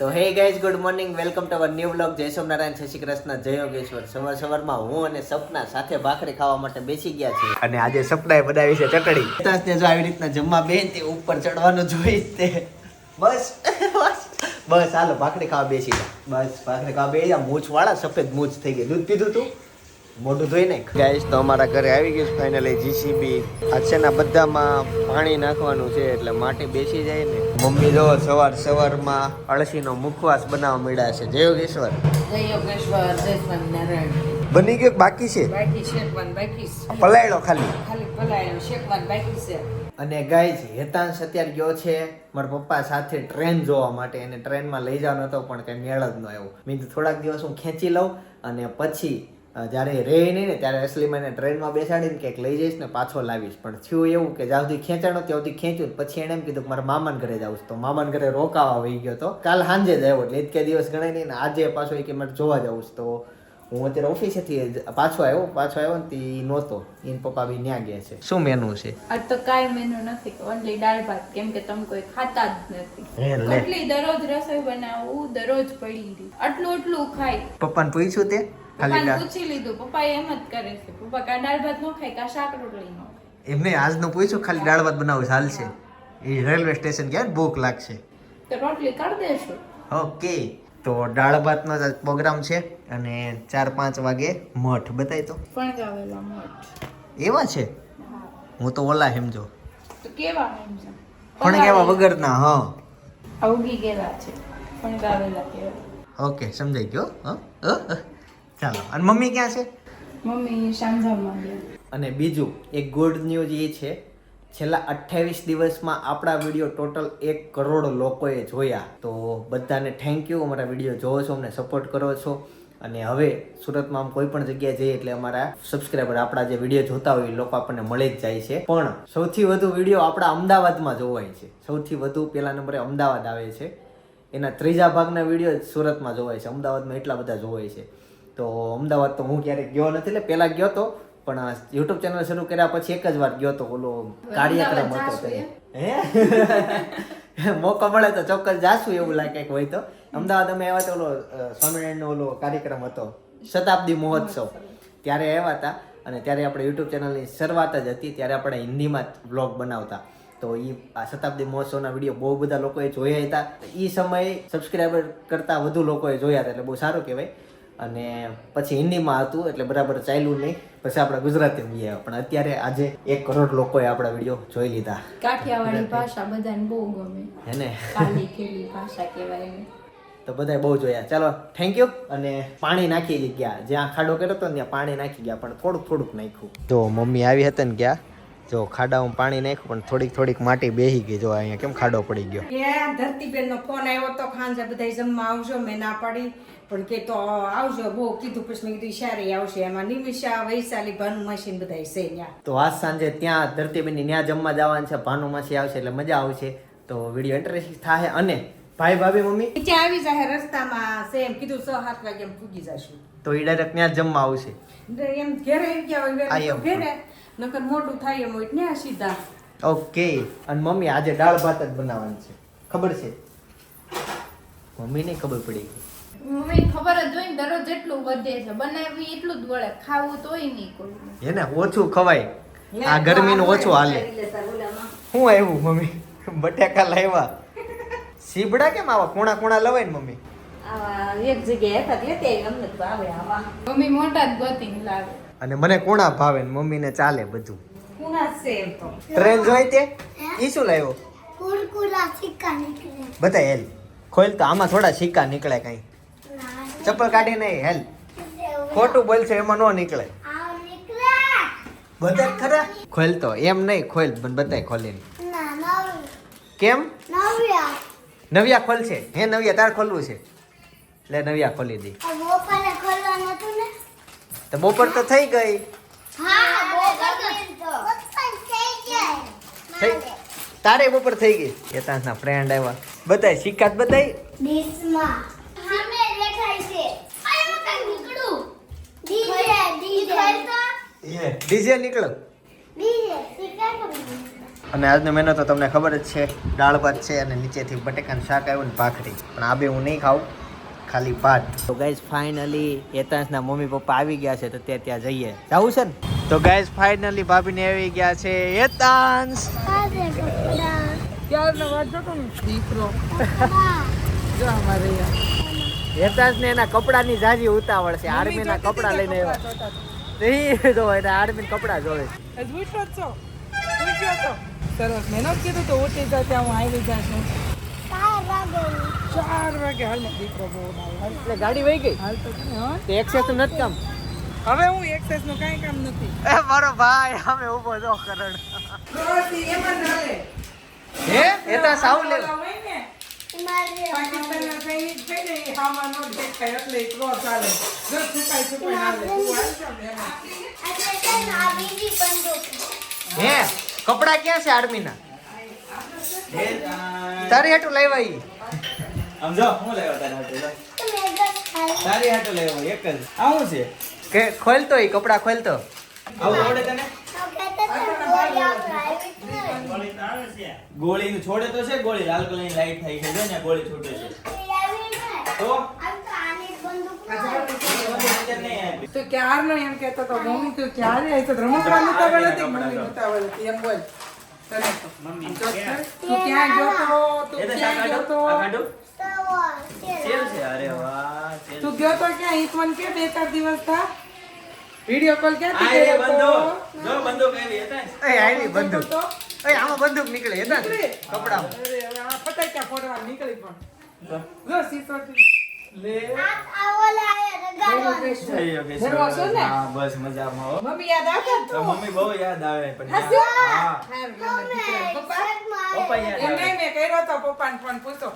તો hey guys good morning welcome to our new blog જય સોમનારાયણ જય શ્રી કૃષ્ણ જય યોગેશ્વર. સવાર સવારમાં હું અને સપના સાથે ભાખરી ખાવા માટે બેસી ગયા છીએ. અને આજે સપનાએ બનાવી છે ચટણી તાસને જો આવી રીતના જમવા બેન તે ઉપર ચડવાનું જોઈ તે. બસ બસ બસ હાલો ભાખરી ખાવા બેસી ગયા બસ ભાખરી ખાવા બેસી જા. મૂછ વાળા સફેદ મૂછ થઈ ગઈ. દૂધ પીધું તું? મોઢું ધોઈ નાખ. ગાઈસ તો અમારા ઘરે આવી ગયું છે ફાઇનલી જીસીબી આ છે ને બધામાં પાણી નાખવાનું છે એટલે માટી બેસી જાય ને. મમ્મી જો સવાર સવારમાં અળસીનો મુખવાસ બનાવવા મળ્યા છે. જય યોગેશ્વર. જય યોગેશ્વર જય સ્વામિનારાયણ. બની ગયો બાકી છે? બાકી શેકવાન બાકી છે. પલાયડો ખાલી. ખાલી પલાયડો શેકવાન બાકી છે. અને ગાઈઝ હેતાંશ અત્યારે ગયો છે. મારા પપ્પા સાથે ટ્રેન જોવા માટે. એને ટ્રેનમાં લઈ જવાનો હતો પણ કંઈ મેળ જ ન આવ્યો. મીન થોડાક દિવસ હું ખેંચી લઉં અને પછી જ્યારે રહે નહીં ને ત્યારે અસલી મને ટ્રેનમાં બેસાડીને કંઈક લઈ જઈશ ને પાછો લાવીશ. પણ થયું એવું કે જ્યાં સુધી ખેંચાણો ત્યાં સુધી ખેંચ્યું પછી એણે એમ કીધું કે મારા મામાના ઘરે જાઉં તો મામાના ઘરે રોકાવા વહી ગયો તો. કાલ સાંજે જ આવ્યો એટલે કે દિવસ ગણાય નહીં ને આજે પાછો એ મારે જોવા જવું તો હું અત્યારે ઓફિસેથી પાછો આવ્યો પાછો આવ્યો ને તે નહોતો. એને પપ્પા બી ન્યા ગયા છે. શું મેનુ છે? આ તો કાંઈ મેનુ નથી ઓનલી દાળ ભાત. કેમ કે તમે કોઈ ખાતા જ નથી. એટલે દરરોજ રસોઈ બનાવું દરરોજ પડી રહી. આટલું આટલું ખાય. પપ્પાને પૂછ્યું તે? ખાલી પૂછી લીધું. પપ્પા એમ જ કરે છે પપ્પા કા દાળ ભાત નો ખાય કા શાક રોટલી નો ખાય? એમને આજનું પૂછ્યું ખાલી દાળ ભાત બનાવું ચાલશે એ રેલવે સ્ટેશન ગયા ભૂખ લાગશે. તો રોટલી કરી દેશું. ઓકે તો દાળ ભાતનો જ પ્રોગ્રામ છે. અને ચાર પાંચ વાગે મઠ બતાય તો. ફણગાવેલા મઠ. એવા છે? હું. તો ઓલા સમજો તો કેવા પણ કેવા વગરના હા. આ ઉગી ગયેલા છે. ફણગાવેલા કેવા. ઓકે સમજાઈ ગયો હા. ચાલો અને મમ્મી ક્યાં છે? મમ્મી સાંજામાં ગયા. અને બીજું એક ગુડ ન્યૂઝ એ છે છેલ્લા અઠ્ઠાવીસ દિવસમાં આપણા વીડિયો ટોટલ એક કરોડ લોકોએ જોયા. તો બધાને થેન્ક યુ અમારા વીડિયો જોવો છો અમને સપોર્ટ કરો છો. અને હવે સુરતમાં આમ કોઈ પણ જગ્યાએ જઈએ એટલે અમારા સબસ્ક્રાઈબર આપણા જે વીડિયો જોતા હોય એ લોકો આપણને મળી જ જાય છે. પણ સૌથી વધુ વીડિયો આપણા અમદાવાદમાં જોવાય છે. સૌથી વધુ પહેલા નંબરે અમદાવાદ આવે છે. એના ત્રીજા ભાગના વીડિયો સુરતમાં જોવાય છે. અમદાવાદમાં એટલા બધા જોવાય છે. તો અમદાવાદ તો હું ક્યારેક ગયો નથી એટલે પહેલાં ગયો તો પણ યુટ્યુબ ચેનલ શરૂ કર્યા પછી એક જ વાર ગયો તો ઓલો કાર્યક્રમ હતો હે? મોકો મળે તો ચોક્કસ જાશું એવું લાગે કંઈક હોય તો. અમદાવાદ અમે આવ્યા તો ઓલો સ્વામિનારાયણનો ઓલો કાર્યક્રમ હતો શતાબ્દી મહોત્સવ. ત્યારે આવ્યા હતા અને ત્યારે આપણે યુટ્યુબ ચેનલની શરૂઆત જ હતી ત્યારે આપણે હિન્દીમાં બ્લોગ બનાવતા. તો એ આ શતાબ્દી મહોત્સવના વીડિયો બહુ બધા લોકોએ જોયા હતા. એ સમયે સબસ્ક્રાઈબર કરતાં વધુ લોકોએ જોયા હતા એટલે બહુ સારું કહેવાય. અને પછી હિન્દીમાં હતું એટલે બરાબર ચાલ્યું નહીં. પછી આપણે ગુજરાતી ગયા પણ અત્યારે આજે એક કરોડ લોકોએ આપણા વીડિયો જોઈ લીધા. કાઠિયાવાડી ભાષા બધાને બહુ ગમે. હે ને? ભાષા કહેવાય તો બધાએ બહુ જોયા. ચાલો થેન્ક યુ અને પાણી નાખી ગયા. જ્યાં ખાડો કર્યો હતો ત્યાં પાણી નાખી ગયા પણ થોડુંક થોડુંક નાખ્યું. જો મમ્મી આવી હતી ને ગયા જો ખાડામાં પાણી નાખ્યું પણ થોડીક થોડીક માટી બેહી ગઈ. જો અહીંયા કેમ ખાડો પડી ગયો? કે ધરતીબેન નો ફોન આવ્યો તો ખાંજે બધા જમવા આવજો મેં ના પાડી. પણ કે તો આવજો બહુ કીધું પછી મેં કીધું ઈશારે આવશે. એમાં નિમિષા વૈશાલી ભાનુ માસી બધા છે ત્યાં. તો આજ સાંજે ત્યાં ધરતીબેનની ત્યાં જમવા જવાનું છે ભાનુ માસી આવશે એટલે મજા આવશે. તો વીડિયો ઇન્ટરેસ્ટિંગ થાય અને ભાઈ ભાભી મમ્મી? નીચે આવી જાય રસ્તામાં સેમ કીધું છ સાત વાગે એમ પૂગી જશું. તો એ ડાયરેક્ટ ત્યાં જમવા આવશે? એમ ઘેરે આવી ગયા હોય આ એમ. તો ઘેરે. નકર મોટું થાય એમ હોય ને સીધા. ઓકે. અને મમ્મી આજે દાળ ભાત જ બનાવવાની છે. ખબર છે? મમ્મીને ખબર પડી ગઈ. મમ્મી ખબર જ હોય ને દરરોજ એટલું વધે છે બનાવી એટલું જ વળે. ખાવું તોય નહીં કોઈ. એને ઓછું ખવાય. આ ગરમીનું ઓછું હાલે. શું આવ્યું મમ્મી? બટાકા લાવ્યા. સીબડા કેમ આવા? કોણા કોણા લવાય ને મમ્મી? એક જગ્યાએ હતા લેતે અમને તો આવે આવા. મમ્મી મોટા જ ગોતી લાવે. અને મને કોણા ભાવે ને મમ્મીને ચાલે બધું. કુણા છે તો. ટ્રેન જોઈ તે? ઈ શું લાવ્યો? કુરકુરા સિક્કા નીકળે. બતા હેલ. ખોલ તો આમાં થોડા સિક્કા નીકળે કઈ. ચપ્પલ કાઢી નહીં હેલ. ખોટું બોલશે એમાં નો નીકળે. બધા ખરા? ખોલ તો એમ નહીં ખોલ પણ બતાય ખોલીને. કેમ? નવ્યા. નવિયા ખોલશે હે નવિયા તાર ખોલવું છે. લે નવિયા ખોલી દી. આ બોપાને ખોલવાનું હતું ને? તો બપોર તો થઈ ગઈ. તારે બપોર થઈ ગઈ? એ ચેતાંશના ફ્રેન્ડ આવ્યા. બતાય સિક્કાત બતાય? DJ DJ. તો ડીજે નીકળો. અને આજનો મેનુ તો તમને ખબર જ છે દાળ ભાત છે અને નીચેથી બટેકાનું શાક આવ્યું ને ભાખરી. પણ આ બે હું નહીં ખાઉં ખાલી ભાત. તો ગાઈઝ ફાઇનલી એતાંશના મમ્મી પપ્પા આવી ગયા છે તો તે ત્યાં જઈએ. જવું છે ને? તો ગાઈઝ ફાઇનલી ભાભીને આવી ગયા છે ને દીકરો. જો અમારે હેતાંશ ને એના કપડાની જાજી ઉતાવળ છે. આર્મીના કપડા લઈને આવ્યા. નહીં જો એને આર્મી કપડા જોવે. પૂછ્યો સરસ. મેં નથી કીધું તો ઉઠી જાય ત્યાં હું આવી જાશું ચાર વાગે. હાલ ને દીકરો બહુ એટલે ગાડી વહી ગઈ? હાલ તો ને એક્સેસ નથી કામ? હવે હું એક્સેસનું કાંઈ કામ નથી. એ મારો ભાઈ અમે ઊભો જો કરણ જ. હે? એ તો સાવ લે. પાકિસ્તાનના સૈનિક છે ને, એ હામાં નો દેખાય એટલે એટલો ચાલે જો છુપાઈ છુપાઈ હાલે. તું હાલ બંદૂક હે? કપડા ક્યાં છે આર્મીના? તારી હેઠું લાવ્યા ઈ. સમજો હું લેવા તારી હાટુ તારી હાટુ લેવા એક જ. આવું છે? કે ખોલતો ઈ કપડા ખોલતો. આવું આવડે તને? ગોળી નું છોડે તો છે ગોળી લાલ કલરની લાઈટ થાય છે જો ને ગોળી છૂટે છે. એ. તો? તો ક્યારનો એમ કહેતો મમ્મી તું ક્યારે આવી? તો રમકડા મમ્મી એમ બોલ. તો. ક્યાં ગયો તો? તું ક્યાં ગયો તો? તું ગયો તો ક્યાં? કે બે ચાર દિવસ થા? વિડિયો કોલ ક્યાંથી આ રે કર્યો? જો હતા એ એ આમાં બંદૂક નીકળે હેતા નીકળી? કપડામાં અરે, હવે આ ફટાક્યા ફોડવા નીકળી પણ. જો સીસોટી. બસ મજામાં મમ્મી યાદ આવતા મમ્મી બહુ યાદ આવે પણ. પપ્પા? શર્ટમાં પપ્પા આયા. યાદ એમ આવે. નહીં, મેં કર્યો તો પપ્પાને ફોન પૂછો.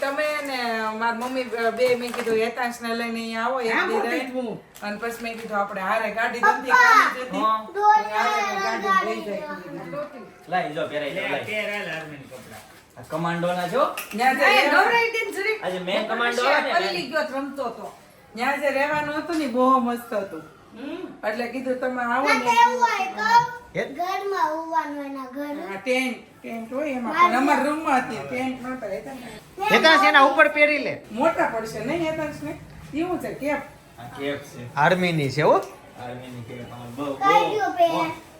તમે ને મારી મમ્મી બે મેં કીધું હેતાંશને લઈને અહીંયા આવો એક રહી. અને પછી મેં કીધું આપણે હારે ગાડી દીધી. હારે ગાડી લઈ. જાય. લાઈ. જો પહેરાઈ લો લાર્મિન આ કમાન્ડો ના જે. આજે મેં કમાન્ડો પલ્લી ગયો તો રમતો હતો ત્યાં જે રહેવાનું હતું ને બહુ મસ્ત હતું. એટલે કીધું તમે આવો ને? ઘરમાં હોવાનું એના ઘર. આ ટેન્ટ ટેન્ટ હોય એમાં. અમારા રૂમમાં હતી ટેન્ટ નહોતા એટલે હેતાંશ એના ઉપર પહેરી લે. મોટા પડશે નહીં હેતાંશ ને? એવું છે કેપ કેપ છે. આર્મીની છે હો. આર્મીની કેપ બહુ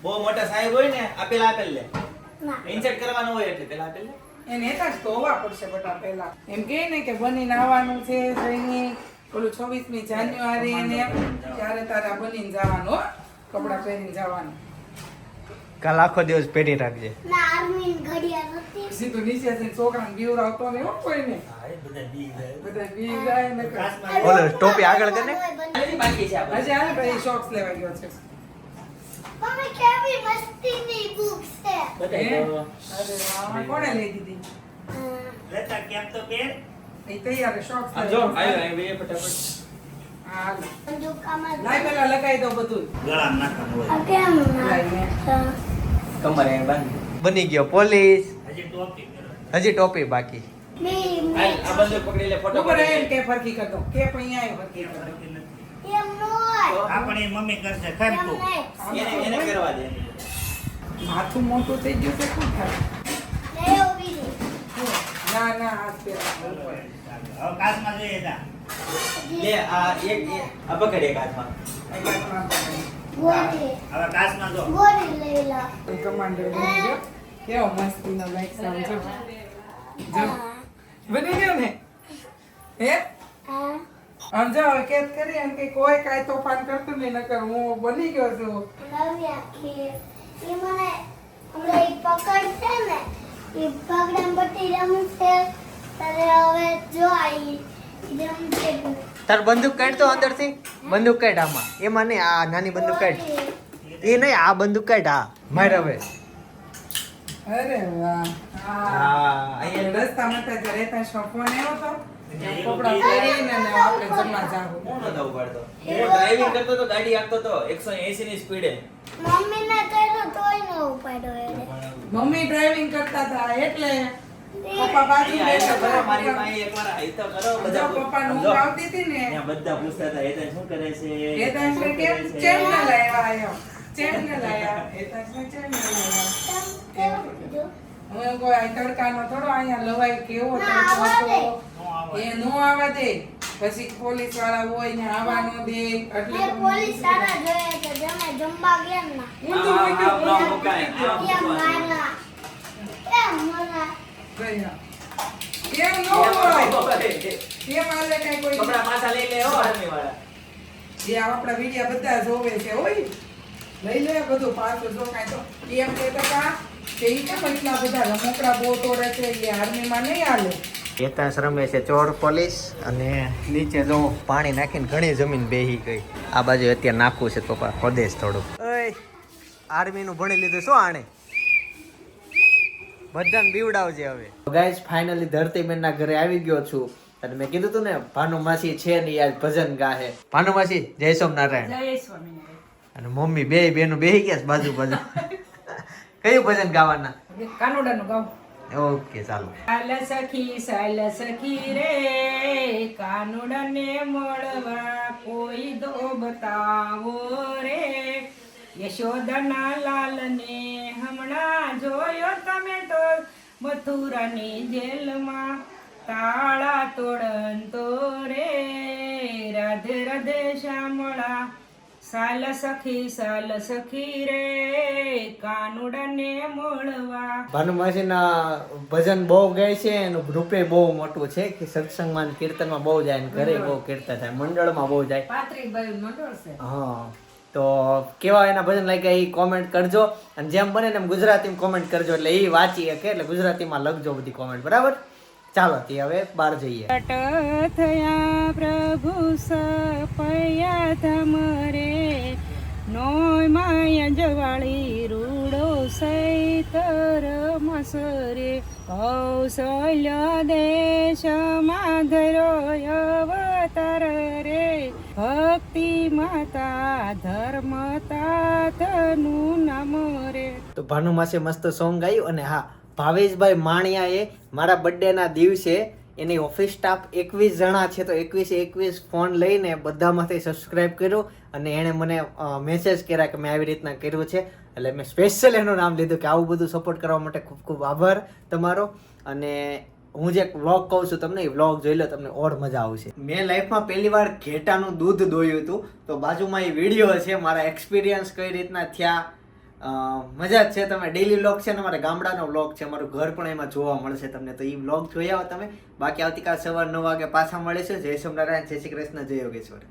બહુ મોટા સાહેબ હોય ને આપેલા આપેલ લે. ઇન્સર્ટ કરવાનું હોય એટલે પેલા આપેલ લે. એને હેતાંશ ધોવા પડશે બટા પહેલા. એમ કહે ને કે બનીને આવવાનું છે જઈને. ઓલું છવ્વીસમી જાન્યુઆરી અને ત્યારે તારા બનીને જવાનું હો. કપડાં પહેરીને જવાનું. કાલ આખો દિવસ પહેરી રાખજે. ના આર્મી ઘડિયાળ હતી સીધું નીચેથી છોકરાને બીવરાવતો ને એવું કોઈ ને બધા બી જાય. બધા બી જાય ને. ટોપી આગળ કરે હજી શોર્ટ્સ લેવા ગયો છે. મમ્મી કેવી મસ્તીની બુક છે. બતાય તો અરે વાહ, કોણે લઈ દીધી? અ, એ તૈયાર શોર્ટ્સ આ જો આવ્યો આવ્યો બે ફટાફટ. લાઈ પેલા દો બધું આ કેમ ના? કમરે અહીં બાંધ. બની ગયો પોલીસ. હજી ટોપી બાકી. આ બંદૂક પકડી લે ફોટો ઉપર એમ કે ફરકી કરતો દો કે અહીંયા ફરકી એમ. આપણી મમ્મી કરશે ખરતું એને એને કરવા દે. માથું મોટું થઈ ગયું તો શું થાય? ના ના હાથ પેલા હવે કાચમાં જોઈએ તા. લે આ એક આ પકડ એક હાથમાં હવે કાચમાં જો. ગોળી લઈ લો. કમાન્ડર બની ગયો કેવો મસ્તીનો લાઈક સાઉન્ડ જો. બની ગયો ને? હે? આ. આમ જો હવે કેદ કરી એમ કે કોઈ કાંઈ તોફાન કરતું નહીં નકર હું બની ગયો છું. નવી આખી. મને હમણાં ને પકડમ હવે જો તાર બંદૂક કાઢ તો અંદરથી. બંદૂક કાઢ આમાં. એમાં નહીં આ નાની બંદૂક કાઢ. એ નહીં આ બંદૂક કાઢ આ. માર હવે. અરે વાહ. હા. અહીંયા રસ્તામાં તો ઘરે ત્યાં ફોન આવ્યો તો? પહેરીને ને ડ્રાઇવિંગ કરતો તો ગાડી આપતો તો 180 ની સ્પીડે મમ્મીને કહ્યું તોય ન ઉપાડ્યો મમ્મી ડ્રાઇવિંગ કરતા હતા એટલે પપ્પા મારી. એકવાર તો બધા પૂછ- પપ્પાને આવતી હતી ને બધા પૂછતા હતા "હેતલ શું કરે છે એ તો એમ શું કે કરે છે?" લાવ્યા એમ ચેન ને ને કોઈ તડકાનો થોડો અહીંયા લવાય કેવો તડકો હતો. એ નો આવવા દે. પછી પોલીસવાળા હોય ને આવા નો દે એટલે પોલીસ સારા જોયા છે જમે જમવા ગયા ને. હું તો કોઈ કે મુકાય, મારા. એ મારા. ગયા. એમ નો હોય. એ આલે કઈ કોઈ કપડા પાછા લઈ લે હો આર્મી વાળા. જે આપણા વિડિયા બધા જોવે છે હોય લઈ લે બધું પાછું જો કાંઈ તો. એમ કહેતા હતા કે ઈ કેમ એટલા બધા રમકડા બહુ તોડે છે એ આર્મીમાં નહીં હાલે. હેતાંશ રમે છે ચોર પોલીસ અને નીચે જો પાણી નાખીને ઘણી જમીન બેહી ગઈ. આ બાજુ અત્યારે નાખવું છે તો પ્રદેશ થોડું ઓય આર્મીનું ભણી લીધું શું આણે? બધાને બીવડાવજે હવે. ગાઈસ ફાઇનલી ધરતીબેનના ઘરે આવી ગયો છું. અને મેં કીધું તું ને ભાનુમાસી છે ને આજ ભજન ગાહે. ભાનુમાસી જય સોમનારાયણ જય સ્વામિનારાયણ. અને મમ્મી બે બેનું બેહી ગયા છે બાજુ બાજુ કયું ભજન ગાવાના? કાનોડાનું ગાવ. ઓકે, ચાલો. સાલ સખી સાલ સખી રે, કાનુડને મળવા કોઈ દો બતાવો રે. યશોદાના લાલને હમણાં જોયો તમે તો, મથુરાની જેલમાં તાળા તોડંતો રે. રાધે રાધે શ્યામળા સાલ સખી સાલ સખી રે કાનુડાને મળવા. ભાનુમાસીના ભજન બહુ ગાય છે એનું રૂપે બહુ મોટું છે કે સત્સંગમાં કીર્તનમાં બહુ જાય ને ઘરે બહુ કીર્તન થાય મંડળમાં બહુ જાય. પાત્રીબાઈ મંડળ છે. હા તો કેવા એના ભજન લાગ્યા એ કોમેન્ટ કરજો. અને જેમ બને એમ ગુજરાતીમાં કોમેન્ટ કરજો એટલે એ વાંચી શકે એટલે ગુજરાતીમાં લખજો બધી કોમેન્ટ બરાબર? ચાલો તે હવે બહાર જઈએ. થયા પ્રભુ સપયા તમરે નોય માયા જવાળી રૂડો સૈતર મસરે કૌશલ્ય દેશમાં ધરો અવતાર રે. ભક્તિ માતા ધર્મ તાતનું નામ રે. તો ભાનુમાસે મસ્ત સોંગ ગાયું અને હા ભાવેશભાઈ માણિયાએ મારા બર્થડેના દિવસે એની ઓફિસ સ્ટાફ એકવીસ જણા છે, તો એકવીસ એકવીસ ફોન લઈને બધામાંથી સબસ્ક્રાઇબ કર્યું અને એણે મને મેસેજ કર્યા કે મેં આવી રીતના કર્યું છે. એટલે મેં સ્પેશિયલ એનું નામ લીધું કે આવું બધું સપોર્ટ કરવા માટે ખૂબ ખૂબ આભાર તમારો. અને હું જે વ્લોગ કહું છું તમને, એ વ્લોગ જોઈ લો, તમને ઓર મજા આવશે. મેં લાઈફમાં પહેલી વાર ઘેટાનું દૂધ દોયું હતું. તો બાજુમાં એ વીડિયો છે, મારા એક્સપિરિયન્સ કઈ રીતના થયા મજા જ છે તમે ડેલી વ્લોગ છે ને મારા ગામડાનો વ્લોગ છે મારું ઘર પણ એમાં જોવા મળશે તમને. તો એ વ્લોગ જોઈ આવો તમે. બાકી આવતીકાલ સવાર નવ વાગે પાછા મળીશું. જય સોમનારાયણ જય શ્રી કૃષ્ણ, જય યોગેશ્વર.